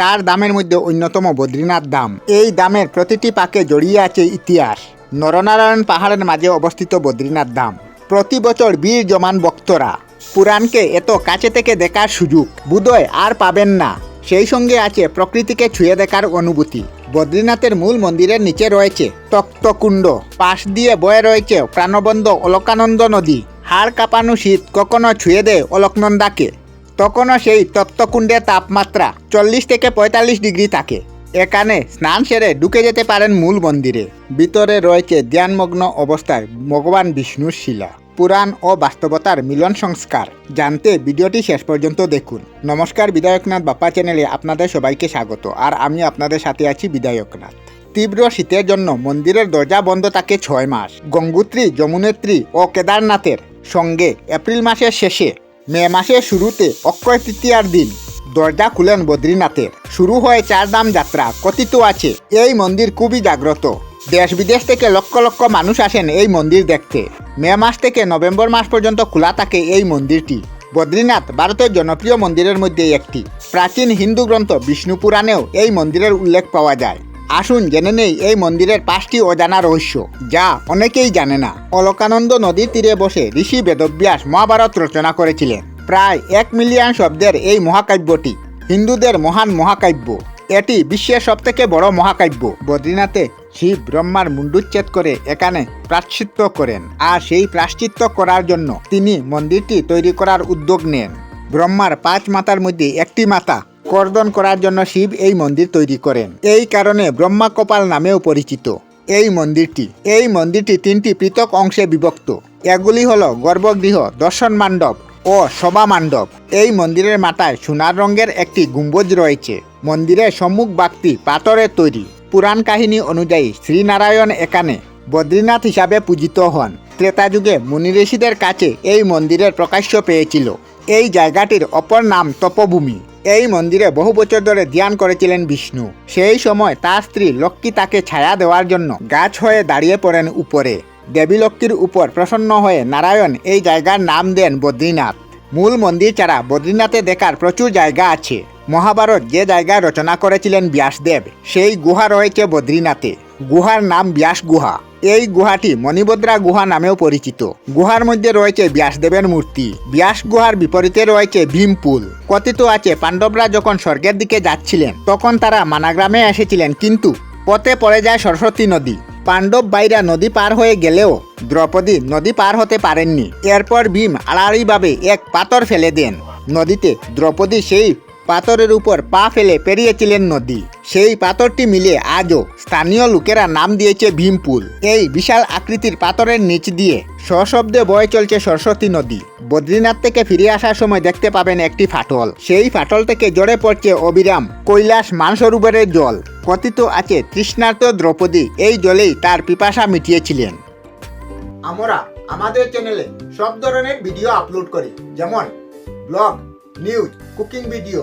চার দামের মধ্যে অন্যতম বদ্রীনাথ ধাম। এই দামের প্রতিটি পাকে জড়িয়ে আছে ইতিহাস। নরনারায়ণ পাহাড়ের মাঝে অবস্থিত বদ্রীনাথ ধাম। প্রতি বছর বীর জমান ভক্তরা পুরাণকে এত কাছে থেকে দেখার সুযোগ বুধয় আর পাবেন না। সেই সঙ্গে আছে প্রকৃতিকে ছুঁয়ে দেখার অনুভূতি। বদ্রীনাথের মূল মন্দিরের নিচে রয়েছে তক্তকুণ্ড। পাশ দিয়ে বয়ে রয়েছে প্রাণবন্ধ অলকানন্দ নদী। হাড় কাঁপানো শীত কখনো ছুঁয়ে দেয় অলকনন্দাকে। তখনও সেই তপ্তকুণ্ডের তাপমাত্রা চল্লিশ থেকে পঁয়তাল্লিশ ডিগ্রি থাকে। এখানে স্নান সেরে ঢুকে যেতে পারেন মূল মন্দিরে। ভিতরে রয়েছে ধ্যানমগ্ন অবস্থায় ভগবান বিষ্ণুর শিলা। পুরাণ ও বাস্তবতার মিলন সংস্কার। জানতে ভিডিওটি শেষ পর্যন্ত দেখুন। নমস্কার, বিধায়কনাথ বাপ্পা চ্যানেলে আপনাদের সবাইকে স্বাগত। আর আমি আপনাদের সাথে আছি বিধায়কনাথ। তীব্র শীতের জন্য মন্দিরের দরজা বন্ধ থাকে ছয় মাস। গঙ্গোত্রী, যমুনেত্রী ও কেদারনাথের সঙ্গে এপ্রিল মাসের শেষে মে মাসের শুরুতে অক্ষয় তৃতীয়ার দিন। দরজা খুলেন বদ্রীনাথের। শুরু হয় চারধাম যাত্রা, কথিত আছে, এই মন্দির খুবই জাগ্রত। দেশ বিদেশ থেকে লক্ষ লক্ষ মানুষ আসেন এই মন্দির দেখতে। মে মাস থেকে নভেম্বর মাস পর্যন্ত খোলা থাকে এই মন্দিরটি। বদ্রীনাথ ভারতের জনপ্রিয় মন্দিরের মধ্যে একটি। প্রাচীন হিন্দু গ্রন্থ বিষ্ণু পুরাণেও এই মন্দিরের উল্লেখ পাওয়া যায়। আসুন জেনে নেই এই মন্দিরের পাঁচটি অজানা রহস্য, যা অনেকেই জানে না। অলকানন্দ নদীর তীরে বসে ঋষি বেদব্যাস মহাভারত রচনা করেছিলেন। প্রায় এক মিলিয়ন শব্দের এই মহাকাব্যটি হিন্দুদের মহান মহাকাব্য। এটি বিশ্বের সবথেকে বড় মহাকাব্য। বদ্রীনাথে শিব ব্রহ্মার মুন্ডুচ্ছেদ করে এখানে প্রাশ্চিত্য করেন আর সেই প্রাশ্চিত্য করার জন্য তিনি মন্দিরটি তৈরি করার উদ্যোগ নেন। ব্রহ্মার পাঁচ মাতার মধ্যে একটি মাতা কর্দন করার জন্য শিব এই মন্দির তৈরি করেন। এই কারণে ব্রহ্মা কপাল নামেও পরিচিত। এই মন্দিরটি এই মন্দিরটি তিনটি পৃথক অংশে বিভক্ত। এগুলি হল গর্ভগৃহ, দর্শন মণ্ডপ ও সভা মণ্ডপ। এই মন্দিরের মাথায় সোনার রঙের একটি গুম্বজ রয়েছে। মন্দিরের সম্মুখ বাগটি পাথরের তৈরি। পুরাণ কাহিনী অনুযায়ী শ্রীনারায়ণ এখানে বদ্রীনাথ হিসাবে পূজিত হন। ত্রেতা যুগে মুনি ঋষিদের কাছে এই মন্দিরের প্রকাশ্য পেয়েছিল। এই জায়গাটির অপর নাম তপভূমি। এই মন্দিরে বহু বছর ধরে ধ্যান করেছিলেন বিষ্ণু। সেই সময় তার স্ত্রী লক্ষ্মী তাকে ছায়া দেওয়ার জন্য গাছ হয়ে দাঁড়িয়ে পড়েন উপরে। দেবী লক্ষ্মীর উপর প্রসন্ন হয়ে নারায়ণ এই জায়গার নাম দেন বদ্রীনাথ। মূল মন্দির ছাড়া বদ্রীনাথে দেখার প্রচুর জায়গা আছে। মহাভারত যে জায়গায় রচনা করেছিলেন ব্যাসদেব, সেই গুহা রয়েছে বদ্রীনাথে। গুহার নাম ব্যাস গুহা এই গুহাটি মণিভদ্রা গুহা নামেও পরিচিত। গুহার মধ্যে রয়েছে ব্যাসদেবের মূর্তি। ব্যাস গুহার বিপরীতে রয়েছে ভীমপুল কথিত আছে, পাণ্ডবরা যখন স্বর্গের দিকে যাচ্ছিলেন, তখন তারা মানাগ্রামে এসেছিলেন, কিন্তু পথে পড়ে যায় সরস্বতী নদী। পাণ্ডব বাইরা নদী পার হয়ে গেলেও দ্রৌপদী নদী পার হতে পারেননি। এরপর ভীম আড়াআড়িভাবে এক পাথর ফেলে দেন। নদীতে দ্রৌপদী সেই পাথরের উপর পা ফেলে পেরিয়েছিলেন নদী। সেই পাথরটি মিলে আজও স্থানীয় লোকেরা নাম দিয়েছে ভীমপুল এই বিশাল আকৃতির পাথরের নিচ দিয়ে সশব্দে বয়ে চলছে সরস্বতী নদী। বদ্রীনাথ থেকে ফিরে আসার সময় দেখতে পাবেন একটি ফাটল। সেই ফাটল থেকে জড়ে পড়ছে অবিরাম কৈলাস মানসরোবরের জল। কথিত আছে, তৃষ্ণার্ত দ্রৌপদী এই জলেই তার পিপাসা মিটিয়েছিলেন। আমরা আমাদের চ্যানেলে সব ধরনের ভিডিও আপলোড করি। যেমন ব্লগ নিউজ কুকিং ভিডিও